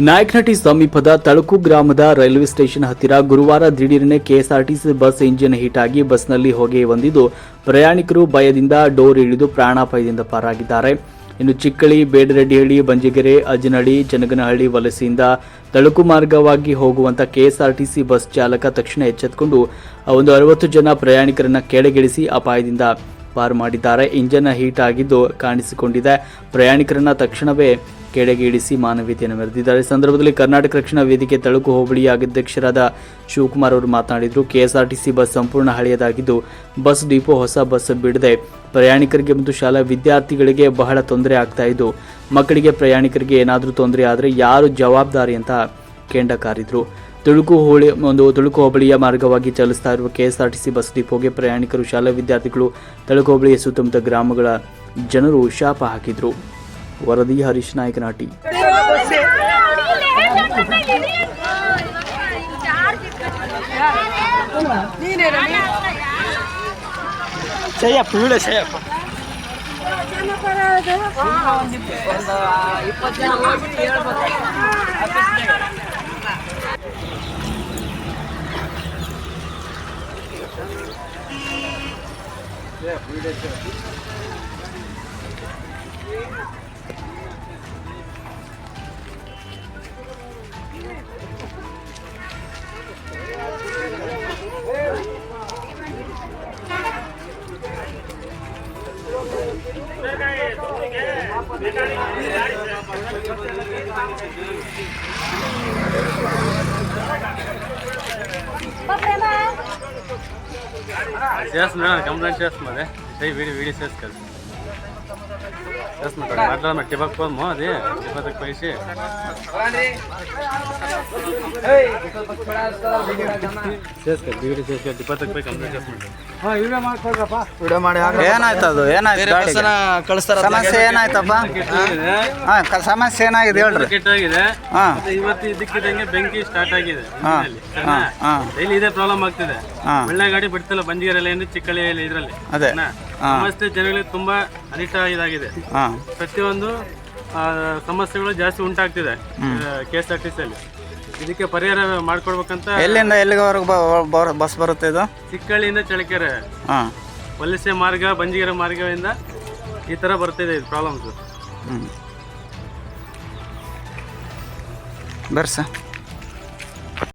ನಾಯಕನಹಟ್ಟಿ ಸಮೀಪದ ತಳುಕು ಗ್ರಾಮದ railway station ಹತ್ತಿರ ಗುರುವಾರ ದಿಢೀರನೆ ಕೆಎಸ್ಆರ್ಟಿಸಿ ಬಸ್ ಇಂಜಿನ್ ಹೀಟ್ ಆಗಿ ಬಸ್ನಲ್ಲಿ ಹೊಗೆ ಬಂದಿದ್ದು, ಪ್ರಯಾಣಿಕರು ಭಯದಿಂದ ಡೋರ್ ಇಳಿದು ಪ್ರಾಣಾಪಾಯದಿಂದ ಪಾರಾಗಿದ್ದಾರೆ. ಇನ್ನು ಚಿಕ್ಕಳಿ, ಬೇಡರೆಡ್ಡಿಹಳ್ಳಿ, ಬಂಜಿಗೆರೆ ಅಜನಹಳ್ಳಿ ಜನಗನಹಳ್ಳಿ ವಲಸೆಯಿಂದ ತಳುಕು ಮಾರ್ಗವಾಗಿ ಹೋಗುವಂತ ಕೆಎಸ್ಆರ್ಟಿಸಿ ಬಸ್ ಚಾಲಕ ತಕ್ಷಣ ಎಚ್ಚೆತ್ತುಕೊಂಡು ಒಂದು ಅರವತ್ತು ಜನ ಪ್ರಯಾಣಿಕರನ್ನು ಕೆಳಗಿಳಿಸಿ ಅಪಾಯದಿಂದ ಪಾರು ಮಾಡಿದ್ದಾರೆ. ಇಂಜನ್ ಹೀಟ್ ಆಗಿದ್ದು ಕಾಣಿಸಿಕೊಂಡಿದೆ. ಪ್ರಯಾಣಿಕರನ್ನ ತಕ್ಷಣವೇ ಕೆಳಗೆ ಇಳಿಸಿ ಮಾನವೀಯತೆಯನ್ನು ಮೆರೆದಿದ್ದಾರೆ. ಸಂದರ್ಭದಲ್ಲಿ ಕರ್ನಾಟಕ ರಕ್ಷಣಾ ವೇದಿಕೆ ತಳುಕು ಹೋಬಳಿಯ ಅಧ್ಯಕ್ಷರಾದ ಶಿವಕುಮಾರ್ ಅವರು ಮಾತನಾಡಿದರು, ಕೆಎಸ್ಆರ್ಟಿಸಿ ಬಸ್ ಸಂಪೂರ್ಣ ಹಳೆಯದಾಗಿದ್ದು, ಬಸ್ ಡಿಪೋ ಹೊಸ ಬಸ್ ಬಿಡದೆ ಪ್ರಯಾಣಿಕರಿಗೆ ಮತ್ತು ಶಾಲಾ ವಿದ್ಯಾರ್ಥಿಗಳಿಗೆ ಬಹಳ ತೊಂದರೆ ಆಗ್ತಾ ಇದ್ದು, ಮಕ್ಕಳಿಗೆ ಪ್ರಯಾಣಿಕರಿಗೆ ಏನಾದರೂ ತೊಂದರೆ ಆದರೆ ಯಾರು ಜವಾಬ್ದಾರಿ ಅಂತ ಕೆಂಡ ಕಾರಿದ್ರು. ತುಳುಕು ಹೋಳಿ ಒಂದು ತುಳುಕು ಹೋಬಳಿಯ ಮಾರ್ಗವಾಗಿ ಚಲಿಸ್ತಾ ಇರುವ ಕೆಎಸ್ಆರ್ಟಿಸಿ ಬಸ್ ಡಿಪೋಗೆ ಪ್ರಯಾಣಿಕರು, ಶಾಲಾ ವಿದ್ಯಾರ್ಥಿಗಳು, ತಳುಕು ಹೋಬಳಿಯ ಸುತ್ತಮುತ್ತ ಗ್ರಾಮಗಳ ಜನರು ಶಾಪ ಹಾಕಿದ್ರು. वरदी हरीश नायक नाटी। Yeah, we did చేస్తున్నా కంప్లైంట్ చేస్తున్నది ఇదే వీడి వీడియో చేసుకోవాలి చేస్తున్నా మాట్లాడమా టిబక్ పోము అది. టిబక్ పోయి చేసుకో వీడియో చేసుకో టిబక్ పోయి కంప్లైంట్ చేస్తున్నాడు ಏನಾಯ್ತು ಅದು? ಏನಾಯ್ತು ಗಾಡಿಗೆ? ಕಳಿಸ್ತಾರ ಸಮಸ್ಯೆ ಏನಾಯ್ತಪ್ಪ? ಹಾ ಕ- ಸಮಸ್ಯೆ ಏನಾಗಿದೆ ಹೇಳ್ರಿ. ಕೆಟ್ಟಾಗಿದೆ ಹಾ. ಮತ್ತೆ ಇವತ್ತು ಬೆಂಕಿ ಸ್ಟಾರ್ಟ್ ಆಗಿದೆ ಹಾ ಹಾ ಹಾ. ಡೈಲಿ ಇದೇ ಪ್ರಾಬ್ಲಮ್ ಆಗ್ತಿದೆ. ಹಾ. ಒಳ್ಳೆ ಗಾಡಿ ಬಿಡ್ತಿಲ್ಲ ಬಂಜಿಗೆರೆಲ್ಲ ಏನು ಚಿಕ್ಕಳ್ಳಿ ಇದರಲ್ಲಿ. ಅದೇ. ಹಾ. ಸಮಸ್ಯೆ ಜನಗಳಿಗೆ ತುಂಬಾ ಅನಿಷ್ಟ ಇದಾಗಿದೆ. ಹಾ. ಪ್ರತಿಯೊಂದು ಆ, ಸಮಸ್ಯೆಗಳು ಜಾಸ್ತಿ ಉಂಟಾಗ್ತಿದೆ ಕೆ ಎಸ್ ಆರ್ ಟಿ ಸಿಯಲ್ಲಿ ಇದಕ್ಕೆ ಪರಿಹಾರ ಮಾಡ್ಕೊಡ್ಬೇಕಂತ ಎಲ್ಲಿಂದ ಎಲ್ಲಿವರೆಗೂ ಬಸ್ ಬರುತ್ತೆ ಇದು? ಚಿಕ್ಕಳ್ಳಿಯಿಂದ ಚಳಕೆರೆ ಹಾಂ. ವಲಸೆ ಮಾರ್ಗ ಬಂಜಿಗೆರೆ ಮಾರ್ಗದಿಂದ ಈ ತರ ಬರ್ತಿದೆ ಇದು ಪ್ರಾಬ್ಲಮ್ಸು ಹ್ಞೂ ಬರ್ಸ